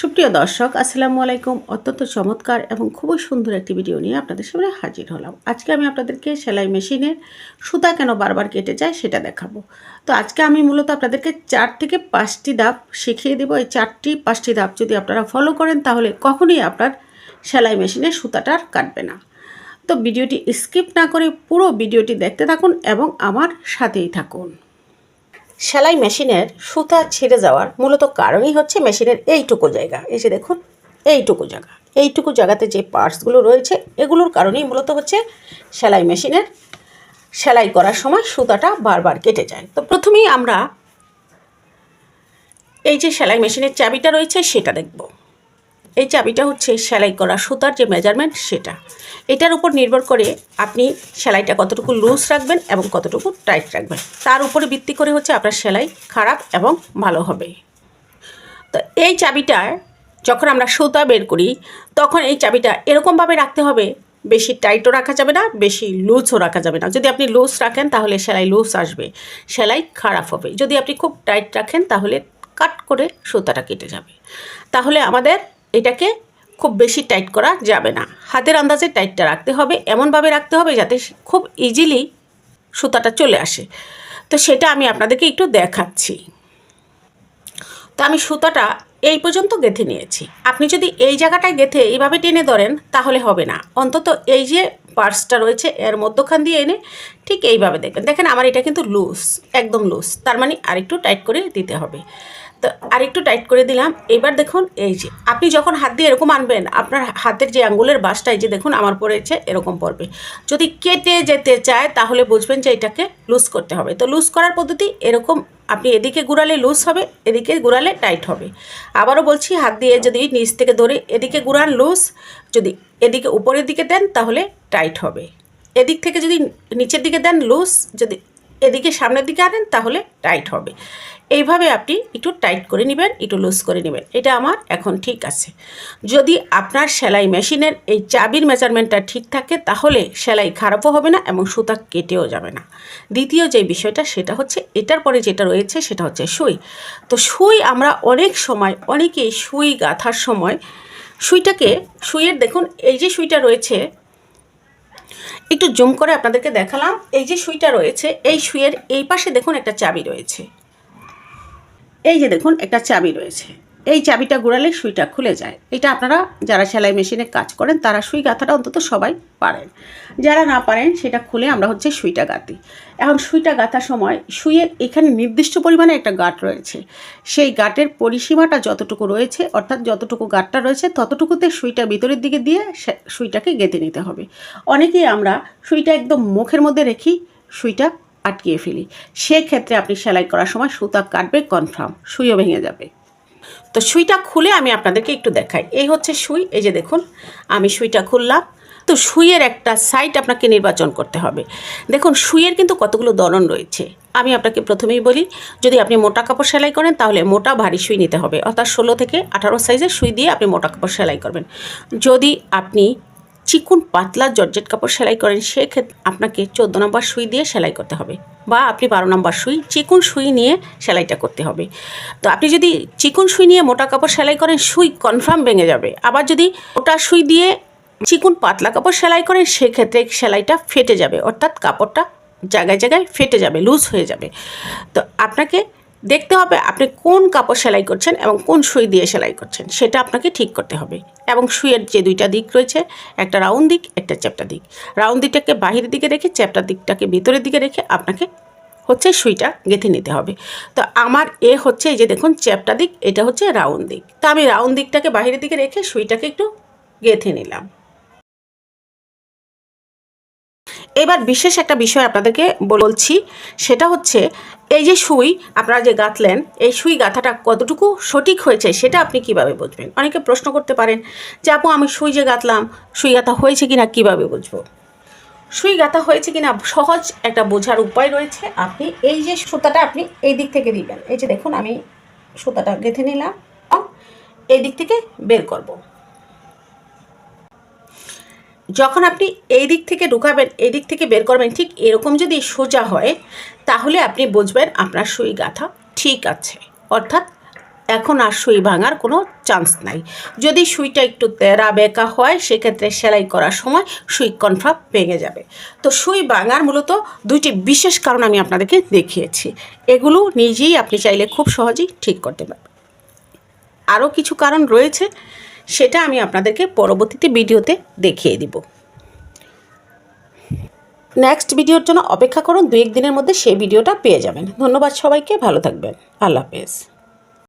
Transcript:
সুপ্রিয় দর্শক, আসসালামু আলাইকুম। অত্যন্ত চমৎকার এবং খুবই সুন্দর একটি ভিডিও নিয়ে আপনাদের সামনে হাজির হলাম। আজকে আমি আপনাদেরকে সেলাই মেশিনের সুতা কেন বারবার কেটে যায় সেটা দেখাবো। তো আজকে আমি মূলত আপনাদেরকে চার থেকে পাঁচটি ধাপ শিখিয়ে দেবো। এই চারটি, পাঁচটি ধাপ যদি আপনারা ফলো করেন, তাহলে কখনোই আপনার সেলাই মেশিনে সুতাটা আর কাটবে না। তো ভিডিওটি স্কিপ না করে পুরো ভিডিওটি দেখতে থাকুন এবং আমার সাথেই থাকুন। সেলাই মেশিনের সুতা ছিঁড়ে যাওয়ার মূলত কারণই হচ্ছে মেশিনের এইটুকু জায়গা। এসে দেখুন, এইটুকু জায়গা। এইটুকু জায়গাতে যে পার্টসগুলো রয়েছে, এগুলোর কারণেই মূলত হচ্ছে সেলাই মেশিনের সেলাই করার সময় সুতাটা বারবার কেটে যায়। তো প্রথমেই আমরা এই যে সেলাই মেশিনের চাবিটা রয়েছে, সেটা দেখব। এই চাবিটা হচ্ছে সেলাই করা সুতার যে মেজারমেন্ট সেটা। এটার উপর নির্ভর করে আপনি সেলাইটা কতটুকু লুজ রাখবেন এবং কতটুকু টাইট রাখবেন। তার উপরে ভিত্তি করে হচ্ছে আপনার সেলাই খারাপ এবং ভালো হবে। তো এই চাবিটার যখন আমরা সুতা বের করি, তখন এই চাবিটা এরকমভাবে রাখতে হবে, বেশি টাইটও রাখা যাবে না, বেশি লুজও রাখা যাবে না। যদি আপনি লুজ রাখেন, তাহলে সেলাই লুজ আসবে, সেলাই খারাপ হবে। যদি আপনি খুব টাইট রাখেন, তাহলে কাট করে সুতাটা কেটে যাবে। তাহলে আমাদের এটাকে খুব বেশি টাইট করা যাবে না। হাতের আন্দাজে টাইটটা রাখতে হবে, এমনভাবে রাখতে হবে যাতে খুব ইজিলি সুতাটা চলে আসে। তো সেটা আমি আপনাদেরকে একটু দেখাচ্ছি। তো আমি সুতাটা এই পর্যন্ত গেঁথে নিয়েছি। আপনি যদি এই জায়গাটায় গেঁথে এইভাবে টেনে ধরেন, তাহলে হবে না। অন্তত এই যে পার্সটা রয়েছে, এর মধ্যখান দিয়ে এনে ঠিক এইভাবে দেখবেন। দেখেন, আমার এটা কিন্তু লুজ একদম লুজ তার মানে আরেকটু টাইট করে দিতে হবে। তো আরেকটু টাইট করে দিলাম। এবার দেখুন, এই যে, আপনি যখন হাত দিয়ে এরকম আনবেন, আপনার হাতের যে আঙ্গুলের বাসটা, এই যে দেখুন, আমার পড়েছে এরকম পড়বে। যদি কেটে যেতে চায়, তাহলে বুঝবেন যে এটাকে লুজ করতে হবে। তো লুজ করার পদ্ধতি এরকম, আপনি এদিকে গুড়ালে লুজ হবে, এদিকে গুড়ালে টাইট হবে। আবারও বলছি, হাত দিয়ে যদি নিচ থেকে ধরে এদিকে ঘুরান লুজ যদি এদিকে উপরের দিকে দেন, তাহলে টাইট হবে। এদিক থেকে যদি নিচের দিকে দেন লুজ যদি এদিকে সামনের দিকে আনেন, তাহলে টাইট হবে। এইভাবে আপনি একটু টাইট করে নেবেন, একটু লুজ করে নেবেন। এটা আমার এখন ঠিক আছে। যদি আপনার সেলাই মেশিনের এই চাবির মেজারমেন্টটা ঠিক থাকে, তাহলে সেলাই খারাপও হবে না এবং সুতা কেটেও যাবে না। দ্বিতীয় যে বিষয়টা, সেটা হচ্ছে এটার পরে যেটা রয়েছে, সেটা হচ্ছে সুই। তো সুই আমরা অনেক সময়, অনেকেই সুই গাঁথার সময় সুইটাকে, সুইয়ের দেখুন, এই যে সুইটা রয়েছে একটু জুম করে আপনাদেরকে দেখালাম। এই যে সুইটা রয়েছে, এই সুইয়ের এই পাশে দেখুন একটা চাবি রয়েছে। এই যে দেখুন, একটা চাবি রয়েছে। এই চাবিটা ঘোরালে সুইটা খুলে যায়। এটা আপনারা যারা সেলাই মেশিনে কাজ করেন, তারা সুই গাঁথাটা অন্তত সবাই পারেন। যারা না পারেন, সেটা খুলে আমরা হচ্ছে সুইটা গাঁথি। এখন সুইটা গাঁথার সময় সুইয়ের এখানে নির্দিষ্ট পরিমাণে একটা গাঁট রয়েছে। সেই গাঁটের পরিসীমাটা যতটুকু রয়েছে, অর্থাৎ যতটুকু গাঁটটা রয়েছে, ততটুকুতে সুইটা ভিতরের দিকে দিয়ে সুইটাকে গেঁথে নিতে হবে। অনেকেই আমরা সুইটা একদম মুখের মধ্যে রেখি সুইটা আটকিয়ে ফেলি। সেক্ষেত্রে আপনি সেলাই করার সময় সুতা কাটবে কনফার্ম সুইও ভেঙে যাবে। তো সুইটা খুলে আমি আপনাদেরকে একটু দেখাই। এই হচ্ছে সুই, এই যে দেখুন, আমি সুইটা খুললাম। তো সুইয়ের একটা সাইট আপনাকে নির্বাচন করতে হবে। দেখুন, সুইয়ের কিন্তু কতগুলো দলন রয়েছে। আমি আপনাকে প্রথমেই বলি, যদি আপনি মোটা কাপড় সেলাই করেন, তাহলে মোটা ভারী সুই নিতে হবে। অর্থাৎ ষোলো থেকে আঠারো সাইজের সুই দিয়ে আপনি মোটা কাপড় সেলাই করবেন। যদি আপনি চিকুন পাতলা জর্জেট কাপড় সেলাই করেন সেক্ষেত্রে আপনাকে চোদ্দ নম্বর সুই দিয়ে সেলাই করতে হবে বা আপনি বারো নম্বর সুই, চিকুন সুই নিয়ে সেলাইটা করতে হবে। তো আপনি যদি চিকুন সুই নিয়ে মোটা কাপড় সেলাই করেন, সুই কনফার্ম ভেঙে যাবে। আবার যদি ওটা সুই দিয়ে চিকুন পাতলা কাপড় সেলাই করেন, সেক্ষেত্রে সেলাইটা ফেটে যাবে, অর্থাৎ কাপড়টা জায়গায় জায়গায় ফেটে যাবে, লুজ হয়ে যাবে। তো আপনাকে দেখতে হবে আপনি কোন কাপড় সেলাই করছেন এবং কোন সুই দিয়ে সেলাই করছেন, সেটা আপনাকে ঠিক করতে হবে। এবং সুইয়ের যে দুইটা দিক রয়েছে, একটা রাউন্ড দিক, একটা চ্যাপ্টা দিক। রাউন্ড দিকটাকে বাহিরের দিকে রেখে চ্যাপ্টা দিকটাকে ভিতরের দিকে রেখে আপনাকে হচ্ছে সুইটা গেঁথে নিতে হবে। তো আমার এ হচ্ছে এই যে দেখুন চ্যাপ্টা দিক, এটা হচ্ছে রাউন্ড দিক। তো আমি রাউন্ড দিকটাকে বাহিরের দিকে রেখে সুইটাকে একটু গেঁথে নিলাম। এবার বিশেষ একটা বিষয় আপনাদেরকে বলছি, সেটা হচ্ছে এই যে সুই আপনারা যে গাঁথলেন, এই সুই গাঁথাটা কতটুকু সঠিক হয়েছে সেটা আপনি কীভাবে বুঝবেন? অনেকে প্রশ্ন করতে পারেন যে, আপু, আমি সুই যে গাঁথলাম, সুই গাঁথা হয়েছে কিনা কীভাবে বুঝব? সুই গাঁথা হয়েছে কিনা সহজ একটা বোঝার উপায় রয়েছে। আপনি এই যে সুতাটা আপনি এই দিক থেকে দিবেন। এই যে দেখুন, আমি সুতাটা গেঁথে নিলাম এই দিক থেকে বের করব। যখন আপনি এই দিক থেকে ঢুকাবেন, এই দিক থেকে বের করবেন, ঠিক এরকম যদি সোজা হয়, তাহলে আপনি বুঝবেন আপনার সুই গাঁথা ঠিক আছে। অর্থাৎ এখন আর সুই ভাঙার কোনো চান্স নাই। যদি সুইটা একটু তেরা বেঁকা হয়, সেক্ষেত্রে সেলাই করার সময় সুই কনফার্ম ভেঙে যাবে। তো সুই ভাঙার মূলত দুইটি বিশেষ কারণ আমি আপনাদেরকে দেখিয়েছি। এগুলো নিজেই আপনি চাইলে খুব সহজেই ঠিক করতে পারবেন। আরও কিছু কারণ রয়েছে সেটা আমি আপনাদেরকে পরবর্তীতে ভিডিওতে দেখিয়ে দিব। নেক্সট ভিডিওর জন্য অপেক্ষা করুন দু এক দিনের মধ্যে সেই ভিডিওটা পেয়ে যাবেন। ধন্যবাদ সবাইকে, ভালো থাকবেন। আল্লাহ হাফেজ।